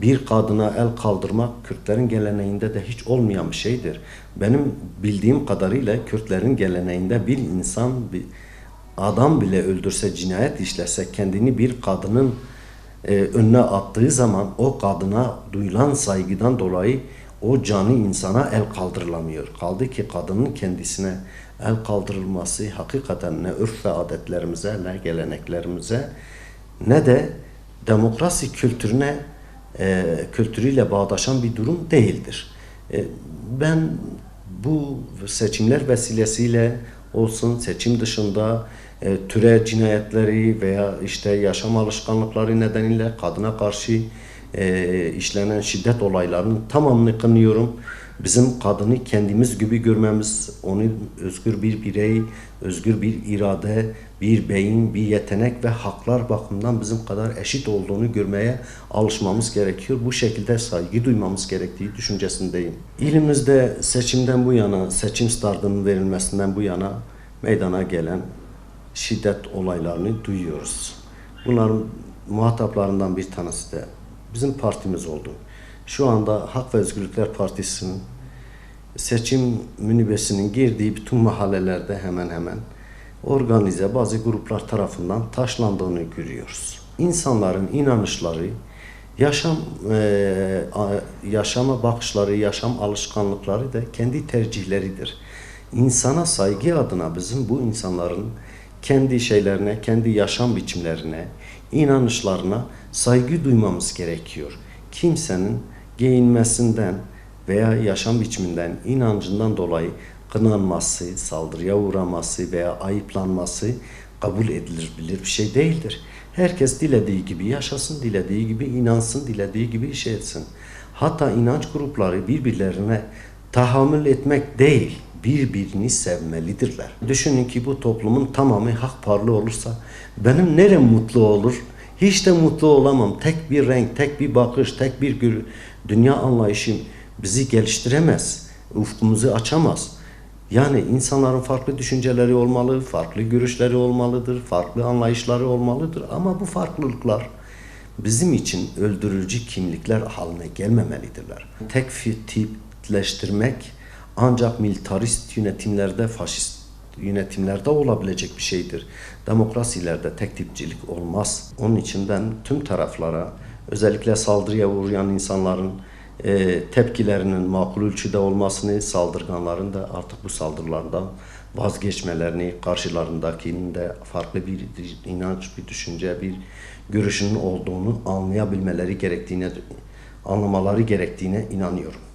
bir kadına el kaldırmak Kürtlerin geleneğinde de hiç olmayan bir şeydir. Benim bildiğim kadarıyla Kürtlerin geleneğinde bir insan bir adam bile öldürse cinayet işlese kendini bir kadının e, önüne attığı zaman o kadına duyulan saygıdan dolayı o canı insana el kaldırılamıyor. Kaldı ki kadının kendisine el kaldırılması hakikaten ne örf ve adetlerimize ne geleneklerimize ne de demokrasi kültürüne e, kültürüyle bağdaşan bir durum değildir. E, ben bu seçimler vesilesiyle olsun seçim dışında e, türe cinayetleri veya işte yaşam alışkanlıkları nedeniyle kadına karşı e, işlenen şiddet olaylarının tamamını kınıyorum. Bizim kadını kendimiz gibi görmemiz, onu özgür bir birey, özgür bir irade, bir beyin, bir yetenek ve haklar bakımından bizim kadar eşit olduğunu görmeye alışmamız gerekiyor. Bu şekilde saygı duymamız gerektiği düşüncesindeyim. İlimizde seçimden bu yana, seçim startının verilmesinden bu yana meydana gelen şiddet olaylarını duyuyoruz. Bunların muhataplarından bir tanesi de bizim partimiz oldu. Şu anda Hak ve Özgürlükler Partisi'nin seçim minibüsünün girdiği bütün mahallelerde hemen hemen organize bazı gruplar tarafından taşlandığını görüyoruz. İnsanların inanışları, yaşam e, yaşama bakışları, yaşam alışkanlıkları da kendi tercihleridir. İnsana saygı adına bizim bu insanların kendi şeylerine, kendi yaşam biçimlerine, inanışlarına saygı duymamız gerekiyor. Kimsenin giyinmesinden veya yaşam biçiminden, inancından dolayı kınanması, saldırıya uğraması veya ayıplanması kabul edilir bilir bir şey değildir. Herkes dilediği gibi yaşasın, dilediği gibi inansın, dilediği gibi iş etsin. Hatta inanç grupları birbirlerine tahammül etmek değil, birbirini sevmelidirler. Düşünün ki bu toplumun tamamı hak parlı olursa benim nerem mutlu olur? Hiç de mutlu olamam. Tek bir renk, tek bir bakış, tek bir dünya anlayışı bizi geliştiremez. Ufkumuzu açamaz. Yani insanların farklı düşünceleri olmalı, farklı görüşleri olmalıdır, farklı anlayışları olmalıdır. Ama bu farklılıklar bizim için öldürücü kimlikler haline gelmemelidirler. Tek tipleştirmek ancak militarist yönetimlerde, faşist yönetimlerde olabilecek bir şeydir. Demokrasilerde tek tipçilik olmaz. Onun için ben tüm taraflara, özellikle saldırıya uğrayan insanların e, tepkilerinin makul ölçüde olmasını, saldırganların da artık bu saldırılardan vazgeçmelerini, karşılarındakinin de farklı bir inanç, bir düşünce, bir görüşünün olduğunu anlayabilmeleri gerektiğine, anlamaları gerektiğine inanıyorum.